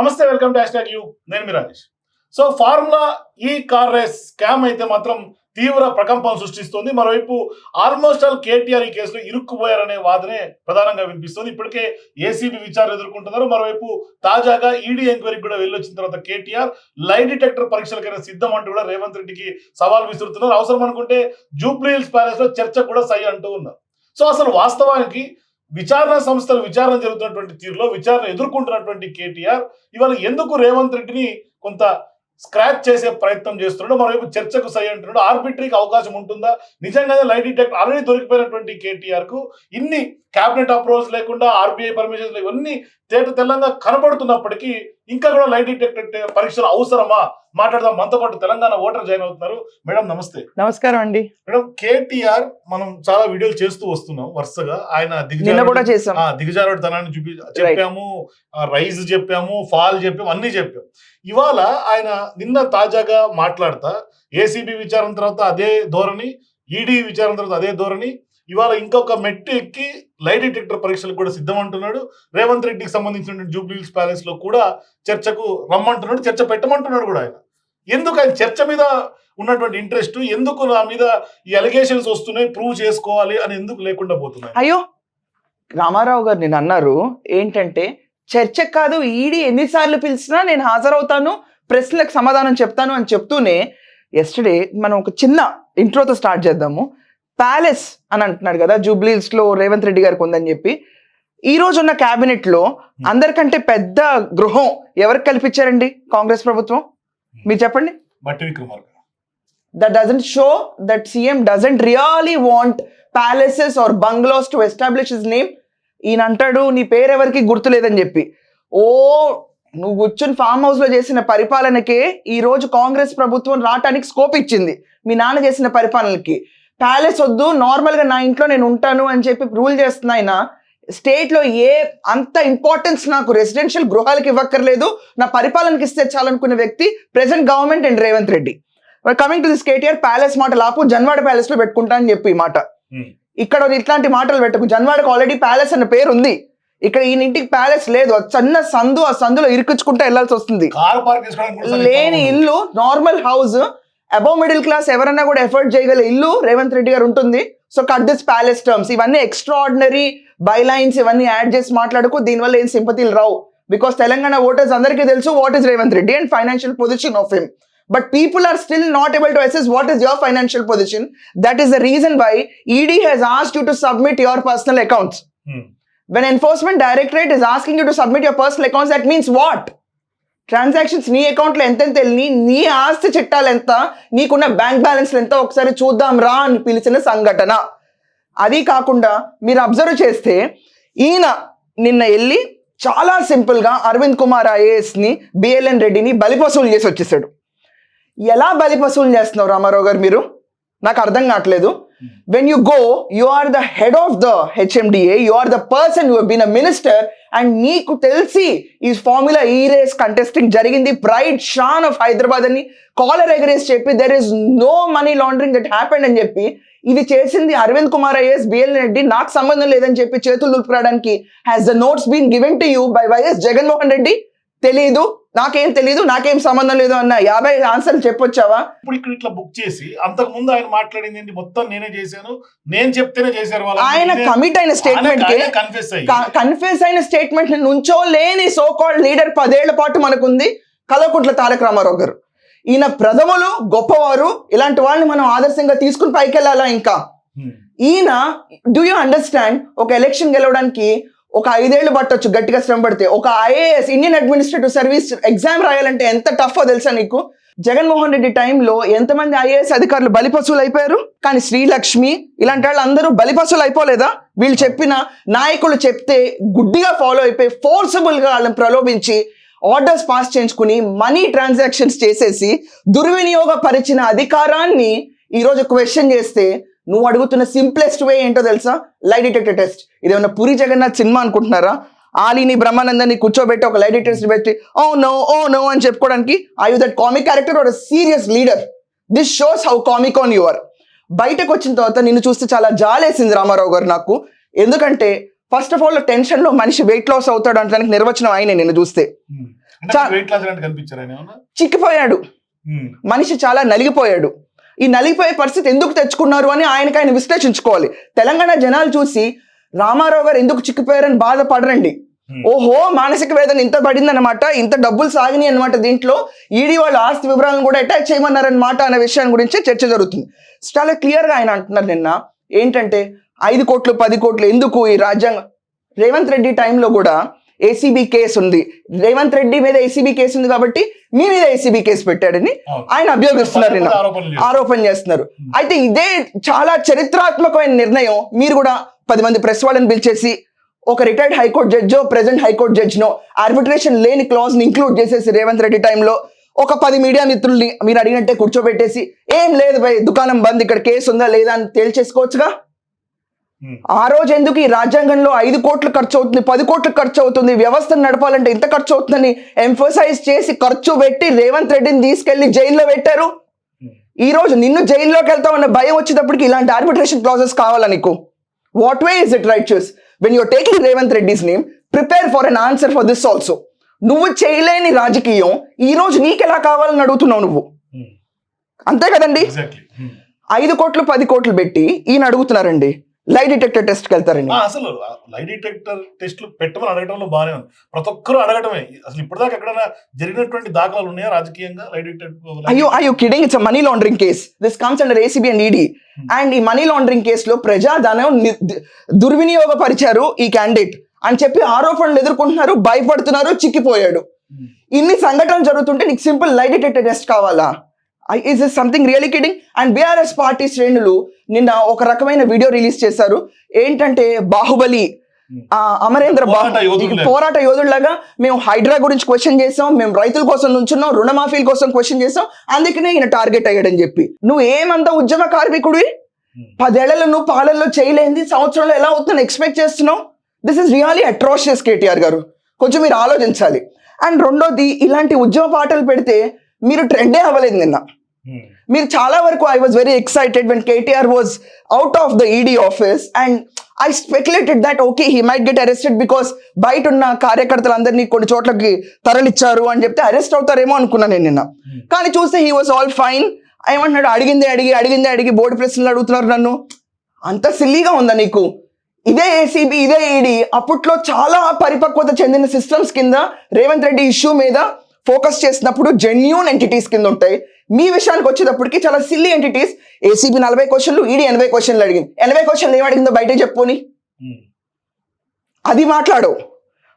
నమస్తే welcome to hash you. నేను మీ రాజేష్. సో ఫార్ములా ఈ కార్ రేస్ స్కామ్ అయితే మాత్రం తీవ్ర ప్రకంపం సృష్టిస్తోంది. మరోవైపు ఆల్మోస్ట్ ఆల్ కేటీఆర్ ఈ కేసులో ఇరుక్కుపోయారనే వాదనే ప్రధానంగా వినిపిస్తుంది. ఇప్పటికే ఏసీబీ విచారణ ఎదుర్కొంటున్నారు. మరోవైపు తాజాగా ఈడీ ఎంక్వైరీకి కూడా వెళ్ళొచ్చిన తర్వాత కేటీఆర్ లై డిటెక్టర్ పరీక్షలకైనా సిద్ధం అంటూ కూడా రేవంత్ రెడ్డికి సవాల్ విసురుతున్నారు. అవసరం అనుకుంటే జూబ్లీ హిల్స్ ప్యాలెస్లో చర్చ కూడా సై అంటూ ఉన్నారు. సో అసలు వాస్తవానికి విచారణ సంస్థలు విచారణ జరుగుతున్నటువంటి తీరులో విచారణ ఎదుర్కొంటున్నటువంటి కేటీఆర్ ఇవాళ ఎందుకు రేవంత్ రెడ్డిని కొంత స్క్రాచ్ చేసే ప్రయత్నం చేస్తున్నాడు మరోవైపు చర్చకు సై అంటున్నాడు ఆర్బిటరీకి అవకాశం ఉంటుందా? నిజంగానే లైట్ డిటెక్ట్ ఆల్రెడీ దొరికిపోయినటువంటి కేటీఆర్కు ఇన్ని కేబినెట్ అప్రూవల్స్ లేకుండా ఆర్బీఐ పర్మిషన్స్ ఇవన్నీ తేట తెల్లంగా కనబడుతున్నప్పటికీ ఇంకా కూడా లైట్ డిటెక్టర్ పరీక్షలు అవసరమా? మాట్లాడదాం. మనతో పాటు తెలంగాణ ఓటర్ జాయిన్ అవుతున్నారు. మేడం నమస్తే. నమస్కారం అండి. మేడం కేటీఆర్ మనం చాలా వీడియోలు చేస్తూ వస్తున్నాం వరుసగా. ఆయన దిగజారుడుతనాన్ని చూపి చెప్పాము రైజ్ చెప్పాము ఫాల్ చెప్పాము అన్ని చెప్పాము ఇవాళ ఆయన నిన్న తాజాగా మాట్లాడతా ఏసీబీ విచారణ తర్వాత అదే ధోరణి ఈడీ విచారణ తర్వాత అదే ధోరణి ఇవాళ ఇంకొక మెట్టు ఎక్కి లై డిటెక్టర్ పరీక్షలకు కూడా సిద్ధం అంటున్నాడు రేవంత్ రెడ్డికి సంబంధించిన జూబ్లీహిల్స్ ప్యాలెస్లో కూడా చర్చకు రమ్మంటున్నాడు చర్చ పెట్టమంటున్నాడు కూడా ఆయన. ఎందుకు ఆయన చర్చ మీద ఉన్నటువంటి ఇంట్రెస్ట్ ఎందుకు నా మీద ఈ అలిగేషన్స్ వస్తున్నాయి ప్రూవ్ చేసుకోవాలి అని ఎందుకు లేకుండా పోతున్నాయి? అయ్యో! రామారావు గారు నేను అన్నారు ఏంటంటే చర్చ కాదు ఈడీ ఎన్నిసార్లు పిలిచినా నేను హాజరవుతాను ప్రశ్నలకు సమాధానం చెప్తాను అని చెప్తూనే ఎస్టర్డే మనం ఒక చిన్న ఇంట్రోతో స్టార్ట్ చేద్దాము. ప్యాలెస్ అని అంటున్నాడు కదా జూబ్లీస్లో రేవంత్ రెడ్డి గారికి ఉందని చెప్పి. ఈ రోజు ఉన్న కేబినెట్లో అందరికంటే పెద్ద గృహం ఎవరికి కల్పించారండి కాంగ్రెస్ ప్రభుత్వం? మీరు చెప్పండి. బట్టి Vikramarka. Doesn't show that CM doesn't really want palaces or bungalows to establish his name. ఈయన అంటాడు నీ పేరు ఎవరికి గుర్తులేదని చెప్పి. ఓ నువ్వు కూర్చుని ఫామ్ హౌస్లో చేసిన పరిపాలనకే ఈ రోజు కాంగ్రెస్ ప్రభుత్వం రావటానికి స్కోప్ ఇచ్చింది. మీ నాన్న చేసిన పరిపాలనకి. ప్యాలెస్ వద్దు నార్మల్గా నా ఇంట్లో నేను ఉంటాను అని చెప్పి రూల్ చేస్తున్న ఆయన స్టేట్లో ఏ అంత ఇంపార్టెన్స్ నాకు రెసిడెన్షియల్ గృహాలకు ఇవ్వక్కర్లేదు నా పరిపాలనకి ఇస్తే చాలనుకున్న వ్యక్తి present government and Revanth Reddy coming to this KTR palace మాట లాపు జన్వాడ ప్యాలెస్లో పెట్టుకుంటా అని చెప్పి ఈ మాట Hmm. ఇక్కడ ఇట్లాంటి మాటలు పెట్టకు జన్వాడకు ఆల్రెడీ ప్యాలెస్ అన్న పేరు ఉంది ఇక్కడ ఈయన ఇంటికి ప్యాలెస్ లేదు చిన్న సందు ఆ సందులో ఇరుకుచ్చుకుంటూ వెళ్ళాల్సి వస్తుంది లేని. ఇల్లు normal house above middle class ఎవరైనా కూడా ఎఫర్ట్ చేయగల ఇల్లు రేవంత్ రెడ్డి గారు ఉంటుంది. So cut this palace terms ఇవన్నీ ఎక్స్ట్రాడినరీ బైలైన్స్ ఇవన్నీ యాడ్ చేసి మాట్లాడుకు దీనివల్ల ఏం సింపతిలు రావు. బికాస్ తెలంగాణ ఓటర్స్ అందరికీ తెలుసు what is Revanth Reddy and financial position of him but people are still not able to assess what is your financial position that is the reason why ED has ask you to submit your personal accounts when enforcement directorate is asking you to submit your personal accounts that means what? Transactions నీ అకౌంట్లో ఎంతెంత వెళ్ళి నీ ఆస్తి చిట్టాలు ఎంత నీకున్న bank బ్యాలెన్స్లు ఎంత ఒకసారి చూద్దాం రా అని పిలిచిన సంఘటన. అది కాకుండా మీరు అబ్జర్వ్ చేస్తే ఈయన నిన్న వెళ్ళి చాలా సింపుల్గా అరవింద్ కుమార్ ఐఏఎస్ని బిఎల్ఎన్ రెడ్డిని బలిపసూలు చేసి వచ్చేసాడు. ఎలా బలిపసూలు చేస్తున్నావు రామారావు గారు మీరు? నాకు అర్థం కావట్లేదు. When you go you are the head of the HMDA you are the person you been a minister and నీకు తెలిసి ఈ ఫార్ములా ఈ రేస్ కంటెస్టింగ్ జరిగింది. ప్రైడ్ షాన్ ఆఫ్ హైదరాబాద్ అని కాలర్ ఎగరేస్ చెప్పి there is no money laundering that happened అని చెప్పి ఇది చేసింది అరవింద్ కుమార్ ఐఎస్ బిఎల్ రెడ్డి నాకు సంబంధం లేదని చెప్పి చేతులు దులుపుకోవడానికి has the notes been given to you by YS Jaganmohan Reddy తెలీదు. నాకేం తెలీదు నాకేం సంబంధం లేదు అన్న యాభై ఆన్సర్లు చెప్పొచ్చావా? ఇప్పుడు ఇక్కడ ఇట్లా బుక్ చేసి అంతకు ముందు ఆయన మాట్లాడింది ఏంటి? మొత్తం నేనే చేశాను. నేను చెప్తేనే చేశారు వాళ్ళు ఆయన కమిట్ అయిన స్టేట్మెంట్ కన్ఫ్యూస్ అయిన స్టేట్మెంట్ నుంచో లేని సో కాల్డ్ లీడర్ పదేళ్ళ పాటు మనకుంది కలవకుంట్ల తారక రామారావు గారు. ఈయన ప్రథములు గొప్పవారు ఇలాంటి వాళ్ళని మనం ఆదర్శంగా తీసుకుని పైకి వెళ్ళాలా ఇంకా. ఈయన డూ యూ అండర్స్టాండ్ ఒక ఎలక్షన్ గెలవడానికి ఒక ఐదేళ్ళు పట్టొచ్చు గట్టిగా శ్రమ పడితే. ఒక IAS Indian administrative service exam రాయాలంటే ఎంత టఫ్ తెలుసా నీకు? జగన్మోహన్ రెడ్డి టైంలో ఎంతమంది ఐఏఎస్ అధికారులు బలిపశువులు అయిపోయారు కానీ శ్రీలక్ష్మి ఇలాంటి వాళ్ళు అందరూ బలిపశువులు అయిపోలేదా వీళ్ళు చెప్పిన నాయకులు చెప్తే గుడ్డిగా ఫాలో అయిపోయి ఫోర్సబుల్గా వాళ్ళని ప్రలోభించి ఆర్డర్స్ పాస్ చేయించుకుని మనీ ట్రాన్సాక్షన్స్ చేసేసి దుర్వినియోగపరిచిన అధికారాన్ని ఈరోజు క్వశ్చన్ చేస్తే నువ్వు అడుగుతున్న సింప్లెస్ట్ వే ఏంటో తెలుసా? లై డిటెక్టర్ టెస్ట్ ఇదేమన్నా పూరి జగన్నాథ్ సినిమా అనుకుంటున్నారా? ఆలీని బ్రహ్మానందాన్ని కూర్చోబెట్టి ఒక లై డిటెక్టర్ పెట్టి ఓ నో ఓ నో అని చెప్పుకోవడానికి I you that comic character are serious leader this shows how comic on your బయటకు వచ్చిన తర్వాత నిన్ను చూస్తే చాలా జాలేసింది రామారావు గారు నాకు. ఎందుకంటే ఫస్ట్ ఆఫ్ ఆల్ టెన్షన్లో మనిషి వెయిట్ లాస్ అవుతాడు అనడానికి నిర్వచనం ఆయనే నిన్ను చూస్తే. ఏమన్నా? చిక్కిపోయాడు. ఉమ్, మనిషి చాలా నలిగిపోయాడు. ఈ నలిగిపోయే పరిస్థితి ఎందుకు తెచ్చుకున్నారు అని ఆయనకి ఆయన విశ్లేషించుకోవాలి. తెలంగాణ జనాలు చూసి రామారావు గారు ఎందుకు చిక్కిపోయారని బాధపడరండి. ఓహో మానసిక వేదన ఇంత పడిందన్నమాట ఇంత డబ్బులు సాగినాయి అనమాట దీంట్లో ఈడీ వాళ్ళ ఆస్తి వివరాలను కూడా అటాచ్ చేయమన్నారన్నమాట అనే విషయాన్ని గురించి చర్చ జరుగుతుంది. చాలా క్లియర్గా ఆయన అంటున్నారు నిన్న ఏంటంటే ఐదు కోట్లు పది కోట్లు ఎందుకు ఈ రాజ్యాంగం రేవంత్ రెడ్డి టైంలో కూడా ఏసీబీ కేసు ఉంది. రేవంత్ రెడ్డి మీద ఏసీబీ కేసు ఉంది కాబట్టి మీ మీద ఏసీబీ కేసు పెట్టాడని. ఆయన అభియోగిస్తున్నారు నిన్న. ఆరోపణ చేస్తున్నారు. అయితే ఇదే చాలా చరిత్రాత్మకమైన నిర్ణయం. మీరు కూడా పది మంది ప్రెస్ వాళ్ళని పిలిచేసి ఒక రిటైర్డ్ హైకోర్టు జడ్జో ప్రెసెంట్ హైకోర్టు జడ్జినో ఆర్బిట్రేషన్ లేని క్లాజ్ని ఇంక్లూడ్ చేసేసి రేవంత్ రెడ్డి టైంలో ఒక పది మీడియా మిత్రుల్ని మీరు అడిగినట్టే కూర్చోబెట్టేసి ఏం లేదు భయ్ దుకాణం బంద్ ఇక్కడ కేసు ఉందా లేదా అని తేల్చేసుకోవచ్చుగా? ఆ రోజు ఎందుకు ఈ రాజ్యాంగంలో ఐదు కోట్లు ఖర్చు అవుతుంది పది కోట్లు ఖర్చు అవుతుంది వ్యవస్థను నడపాలంటే ఇంత ఖర్చు అవుతుందని ఎంఫోసైజ్ చేసి ఖర్చు పెట్టి రేవంత్ రెడ్డిని తీసుకెళ్ళి జైల్లో పెట్టారు? ఉమ్. ఈ రోజు నిన్ను జైల్లోకి వెళ్తామన్న భయం వచ్చేటప్పటికి ఇలాంటి ఆర్బిట్రేషన్ క్లాజెస్ కావాలా నీకు? What way is it right choose when you're taking Revanth Reddy's name prepare for an answer for this also నువ్వు చేయలేని రాజకీయం ఈ రోజు నీకెలా కావాలని అడుగుతున్నావు నువ్వు? ఉమ్, అంతే కదండి. ఐదు కోట్లు పది కోట్లు పెట్టి ఈయన అడుగుతున్నారండి లై డిటెక్టర్ టెస్ట్కి వెళ్తారండి. అసలు లై డిటెక్టర్ టెస్ట్లు పెట్టమని అడగటంలో బాగానే ఉంది. ప్రతి ఒక్కరు అడగటమే. అసలు ఇప్పటిదాకా ఎక్కడైనా జరిగినటువంటి దాఖలాలు ఉన్నాయా రాజకీయంగా? లై డిటెక్టర్ అయ్యో అయ్యో kidding it's money laundering case this comes under ACB and ED and ఈ మనీ లాండరింగ్ కేసులో ప్రజాధనం దుర్వినియోగపరిచారు ఈ క్యాండిడేట్ అని చెప్పి ఆరోపణలు ఎదుర్కొంటున్నారు భయపడుతున్నారు చిక్కిపోయాడు. ఇన్ని సంఘటనలు జరుగుతుంటే నీకు సింపుల్ లై డిటెక్టర్ టెస్ట్ కావాలా? Is is something really kidding and BRS party శ్రేణులు నిన్న ఒక రకమైన వీడియో రిలీజ్ చేశారు. ఏంటంటే బాహుబలి ఆ, అమరేంద్ర పోరాట యోధుల్లాగా. పోరాట యోధుల్లాగా మేము హైడ్రా గురించి క్వశ్చన్ చేసాం మేము రైతుల కోసం నుంచున్నాం రుణమాఫీల కోసం క్వశ్చన్ చేసాం అందుకనే ఈయన టార్గెట్ అయ్యాడని చెప్పి. నువ్వు ఏమంత ఉద్యమ కార్మికుడివి? పదేళ్ళలో నువ్వు పాలనలో చేయలేంది సంవత్సరంలో ఎలా అవుతుందని ఎక్స్పెక్ట్ చేస్తున్నావు? This is really atrocious KTR గారు. కొంచెం మీరు ఆలోచించాలి. అండ్ రెండోది ఇలాంటి ఉద్యమ పాటలు పెడితే మీరు ట్రెండే అవ్వలేదు నిన్న. మీరు చాలా వరకు I was very excited when KTR was out of the ED office and I speculated that okay he might get arrested because బయట ఉన్న కార్యకర్తలందరినీ కొన్ని చోట్లకి తరలిచ్చారు అని చెప్తే అరెస్ట్ అవుతారేమో అనుకున్నాను నేను నిన్న. కానీ చూస్తే హీ వాజ్ ఆల్ ఫైన్ ఏమంటున్నాడు? అడిగిందే అడిగి అడిగిందే అడిగి బోర్డు ప్రశ్నలు అడుగుతున్నారు నన్ను. అంత సిల్లీగా ఉందా నీకు? ఇదే ఏసీబీ ఇదే ఈడీ అప్పట్లో చాలా పరిపక్వత చెందిన సిస్టమ్స్ కింద రేవంత్ రెడ్డి ఇష్యూ మీద ఫోకస్ చేసినప్పుడు జెన్యూన్ ఎంటిటీస్ కింద ఉంటాయి. మీ విషయానికి వచ్చేటప్పటికి చాలా సిల్లీ ఎంటిటీస్ ఏసీబీ నలభై క్వశ్చన్లు ఈడీ ఎనభై క్వశ్చన్లు అడిగింది. ఎనభై క్వశ్చన్లు ఏం అడిగిందో బయటే చెప్పుని అది మాట్లాడవు.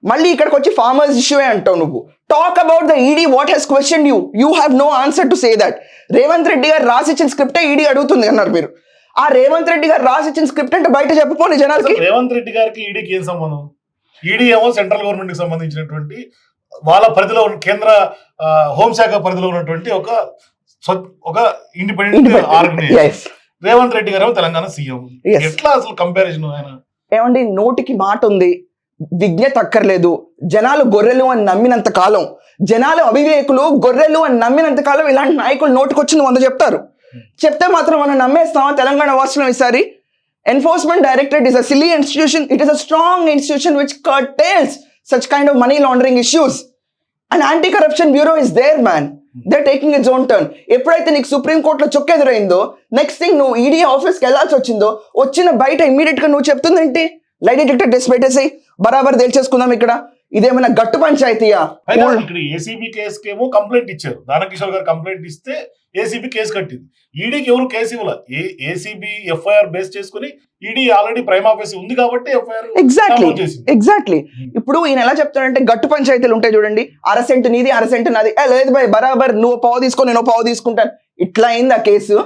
మళ్ళీ ఇక్కడికి వచ్చి ఫార్మర్స్ ఇష్యూ అంటావు నువ్వు. Talk about the ED what he's question you you have no answer to say that Revanth Reddy గారు రాసిచ్చిన స్క్రిప్టే ఈడీ అడుగుతుంది అన్నారు మీరు. ఆ రేవంత్ రెడ్డి గారు రాసిచ్చిన స్క్రిప్ట్ అంటే బయట చెప్పుకోని జనాలకి రేవంత్ రెడ్డి గారికి ఈడీకి ఏం సంబంధం? ఈడీ ఏమో సెంట్రల్ గవర్నమెంట్కి సంబంధించినటువంటి వాళ్ళ పరిధిలో ఉన్న కేంద్ర హోంశాఖ పరిధిలో ఉన్నటువంటి ఒక ఒక ఇండిపెండెంట్ ఆర్గనైజేషన్. రేవంత్ రెడ్డి గారు తెలంగాణ సీఎం. ఎట్లా అసలు కంపారిజన్ ఆయన? ఏమండి నోటికి మాట ఉంది. విజ్ఞత అక్కర్లేదు జనాలు గొర్రెలు అని నమ్మినంత కాలం జనాలు అవివేకులు గొర్రెలు అని నమ్మినంత కాలం ఇలాంటి నాయకులు నోటికొచ్చింది వంద చెప్తారు. చెప్తే మాత్రం మనం నమ్మేస్తామా? తెలంగాణ వాసులం ఈసారి. Enforcement directorate is a institution it is a strong institution which curtails such kind of money laundering issues and anti corruption bureau is there man they taking its own turn ఎప్పుడైతే నీకు సుప్రీం కోర్టులో చొక్కెదురైందో next thing నువ్వు ED ఆఫీస్కి వెళ్ళాల్సి వచ్చిందో వచ్చిన బయట ఇమీడియట్గా నువ్వు చెప్తుందేంటి? లైట్ డిటెక్టర్ టెస్ట్ పెట్టేసి బరాబర్ తేల్చేసుకుందాం ఇక్కడ. ఇదేమైనా గట్టు పంచాయతీయా? ఏసీబీ కేసుకి ఏమో కంప్లైంట్ ఇచ్చారు. దానకిషోర్ గారు కంప్లైంట్ ఇస్తే ఏసీబీ కేసు కట్టింది. ఈడీకి ఎవరు కేసు ఇవ్వాల? ఏసీబీ ఎఫ్ఐఆర్ బేస్ చేసుకుని ఈడీ ఆల్రెడీ ప్రైమ్ ఆఫీస్ ఉంది కాబట్టి ఎఫ్ఐఆర్ ఎగ్జాక్ట్లీ ఎగ్జాక్ట్లీ ఇప్పుడు ఈయన ఎలా చెప్తాడంటే గట్టు పంచాయతీలు ఉంటాయి చూడండి. అరసెంట్ నీది అరసెంట్ నాది. ఏ లేదు బాయ్ బరాబర్ నువ్వు పావు తీసుకో నేను పావు తీసుకుంటాను. ఇట్లా అయింది ఆ కేసు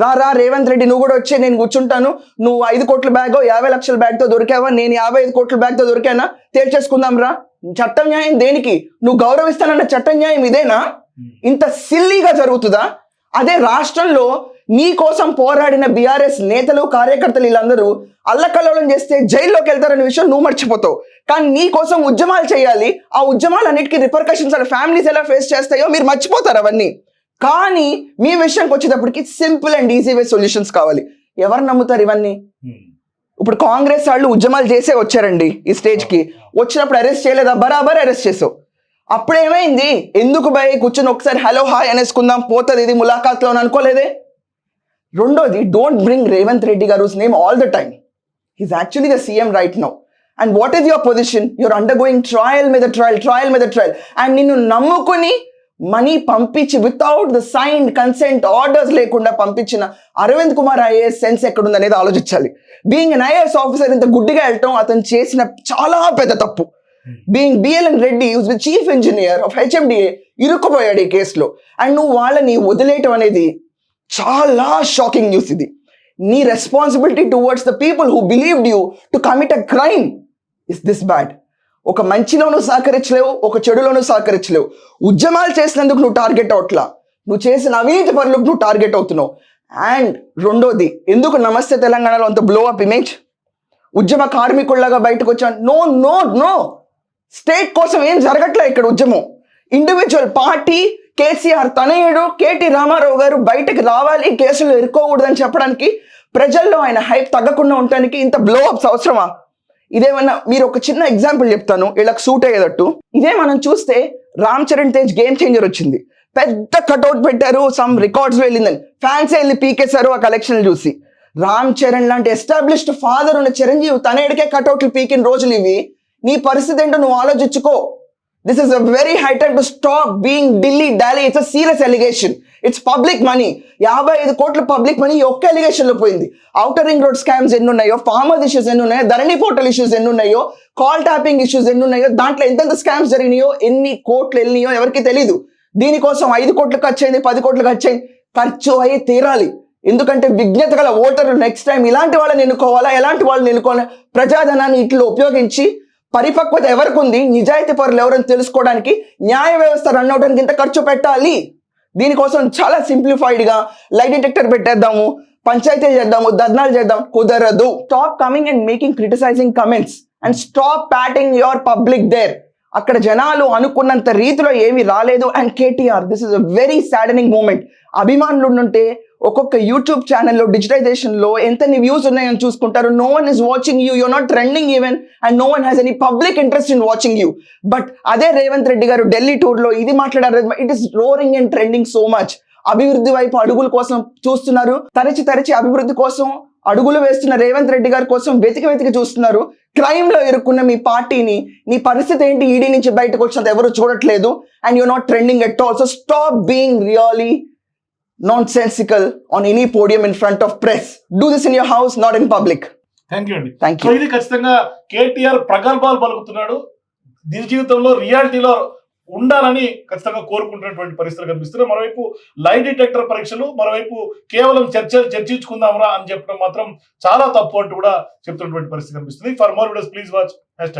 రా రా రేవంత్ రెడ్డి నువ్వు కూడా వచ్చి నేను కూర్చుంటాను. నువ్వు ఐదు కోట్ల బ్యాగ్ యాభై లక్షల బ్యాగ్తో దొరికావా? నేను యాభై ఐదు కోట్ల బ్యాగ్తో దొరికానా? తేల్చేసుకుందాం రా. చట్టం న్యాయం దేనికి? నువ్వు గౌరవిస్తానన్న చట్టం న్యాయం ఇదేనా? ఇంత సిల్లీగా జరుగుతుందా? అదే రాష్ట్రంలో నీ కోసం పోరాడిన బీఆర్ఎస్ నేతలు కార్యకర్తలు వీళ్ళందరూ అల్లకల్లోలం చేస్తే జైల్లోకి వెళ్తారనే విషయం నువ్వు మర్చిపోతావు. కానీ నీ కోసం ఉద్యమాలు చేయాలి. ఆ ఉద్యమాలన్నిటికీ రిపర్కషన్స్ వాళ్ళ ఫ్యామిలీస్ ఎలా ఫేస్ చేస్తాయో మీరు మర్చిపోతారు అవన్నీ. కానీ మీ విషయంకి వచ్చేటప్పటికి simple and easy way solutions కావాలి. ఎవరు నమ్ముతారు ఇవన్నీ? ఇప్పుడు కాంగ్రెస్ వాళ్ళు ఉద్యమాలు చేసే వచ్చారండి ఈ స్టేజ్కి వచ్చినప్పుడు అరెస్ట్ చేయలేదా? బరాబర్ అరెస్ట్ చేసావు. అప్పుడేమైంది ఎందుకు భయ? కూర్చొని ఒకసారి హలో హాయ్ అనేసుకుందాం. పోతుంది ఇది ములాఖాత్లో అనుకోలేదే? రెండోది డోంట్ బ్రింగ్ రేవంత్ రెడ్డి గారు name all the time he's actually the CM right now and what is your position your under going trial మీద ట్రయల్ ట్రయల్ మీద ట్రయల్ అండ్ నిన్ను నమ్ముకుని మనీ పంపించి without the sign consent orders లేకుండా పంపించిన Aravind Kumar IAS sense ఎక్కడుంది అనేది ఆలోచించాలి. బీయింగ్ అన్ ఐఏఎస్ ఆఫీసర్ ఇంత గుడ్డిగా వెళ్ళటం అతను చేసిన చాలా పెద్ద తప్పు. Being BLN Reddy use the chief engineer of HMDA ఇరుక్కుపోయాడు ఈ కేసులో. అండ్ నువ్వు వాళ్ళని వదిలేయటం అనేది చాలా షాకింగ్ న్యూస్ ఇది. నీ responsibility towards the people who believed you to commit a crime is this bad ఒక మంచిలోనూ సహకరించలేవు ఒక చెడులోనూ సహకరించలేవు. ఉద్యమాలు చేసినందుకు నువ్వు టార్గెట్ అవట్లా నువ్వు చేసిన అవినీతి పనులకు నువ్వు టార్గెట్ అవుతున్నావు. అండ్ రెండోది ఎందుకు నమస్తే తెలంగాణలో అంత బ్లో అప్ ఇమేజ్ ఉద్యమ కార్మికుల్లాగా బయటకు వచ్చాను నో నో నో స్టేట్ కోసం ఏం జరగట్లే ఇక్కడ ఉద్యమం. ఇండివిజువల్ పార్టీ కేసీఆర్ తనయుడు కేటీ రామారావు గారు బయటకు రావాలి కేసులు ఇరుక్కోకూడదని చెప్పడానికి ప్రజల్లో ఆయన హైప్ తగ్గకుండా ఉండటానికి ఇంత బ్లో అప్స్ అవసరమా? ఇదేమన్నా మీరు ఒక చిన్న ఎగ్జాంపుల్ చెప్తాను వీళ్ళకి సూట్ అయ్యేటట్టు. ఇదే మనం చూస్తే రామ్ చరణ్ తేజ్ గేమ్ చేంజర్ వచ్చింది. పెద్ద కటౌట్ పెట్టారు సమ్ రికార్డ్స్ వెళ్ళిందని. ఫ్యాన్స్ వెళ్ళి పీకేశారు ఆ కలెక్షన్లు చూసి. రామ్ చరణ్ లాంటి ఎస్టాబ్లిష్డ్ ఫాదర్ ఉన్న చిరంజీవి తనేడికే కటౌట్లు పీకిన రోజులు ఇవి. నీ పరిస్థితి ఏంటో నువ్వు ఆలోచించుకో. This is a very high time to stop being Delhi dolly it's a serious allegation it's public money యాభై ఐదు కోట్ల పబ్లిక్ మనీ ఒక్క ఎలిగేషన్లో పోయింది. ఔటర్ రింగ్ రోడ్ స్కామ్స్ ఎన్ని ఉన్నాయో ఫార్మర్ ఇష్యూస్ ఎన్ని ఉన్నాయో ధరణి పోర్టల్ ఇష్యూస్ ఎన్ని ఉన్నాయో కాల్ ట్యాపింగ్ ఇష్యూస్ ఎన్ని ఉన్నాయో దాంట్లో ఎంతెంత స్కామ్స్ జరిగినాయో ఎన్ని కోట్లు వెళ్ళినాయో ఎవరికి తెలియదు దీనికోసం ఐదు కోట్లు ఖర్చు అయింది పది కోట్లు ఖర్చు అయింది ఖర్చు అయ్యి తీరాలి. ఎందుకంటే విజ్ఞత గల ఓటర్లు నెక్స్ట్ టైం ఇలాంటి వాళ్ళని ఎన్నుకోవాలా ఎలాంటి వాళ్ళని ఎన్నుకోవాలా ప్రజాధనాన్ని ఇట్లా ఉపయోగించి పరిపక్వత ఎవరికి ఉంది నిజాయితీ పరులు ఎవరని తెలుసుకోవడానికి న్యాయ వ్యవస్థ రన్ అవడానికి ఇంత ఖర్చు పెట్టాలి? దీనికోసం చాలా సింప్లిఫైడ్గా లైట్ డిటెక్టర్ పెట్టేద్దాము పంచాయతీలు చేద్దాము ధర్నాలు చేద్దాం. కుదరదు. Stop coming and making criticising comments and stop patting your public there అక్కడ జనాలు అనుకున్నంత రీతిలో ఏమీ రాలేదు. And KTR this is a very saddening moment అభిమానులు ఉంటే ఒక్కొక్క యూట్యూబ్ ఛానల్లో డిజిటైజేషన్లో ఎంత వ్యూస్ ఉన్నాయని చూసుకుంటారు. No one is watching you you're not trending even and no one has any public interest in watching you but అదే రేవంత్ రెడ్డి గారు ఢిల్లీ టూర్లో ఇది మాట్లాడారు it is roaring and trending so much అభివృద్ధి వైపు అడుగుల కోసం చూస్తున్నారు. తరచి తరచి అభివృద్ధి కోసం అడుగులు వేస్తున్న రేవంత్ రెడ్డి గారి కోసం వెతికి వెతికి చూస్తున్నారు. క్రైమ్లో ఇరుక్కున్న మీ పార్టీని నీ పరిస్థితి ఏంటి? ఈడీ నుంచి బయటకు వచ్చినంత ఎవరు చూడట్లేదు. And you not trending at all so stop being really nonsensical on any podium in front of press. Do this in your house, not in public. Thank you అండి Thank సో you. ఇది ఖచ్చితంగా కేటీఆర్ ప్రగల్భాలు పలుకుతున్నాడు నిజ జీవితంలో రియాలిటీలో ఉండాలని ఖచ్చితంగా కోరుకుంటున్నటువంటి పరిస్థితులు కనిపిస్తున్నాయి మరోవైపు లైట్ డిటెక్టర్ పరీక్షలు మరోవైపు కేవలం చర్చ చర్చించుకుందాంరా అని చెప్పడం మాత్రం చాలా తప్పు అంటూ కూడా చెప్తున్నటువంటి పరిస్థితి కనిపిస్తుంది for more videos please watch hash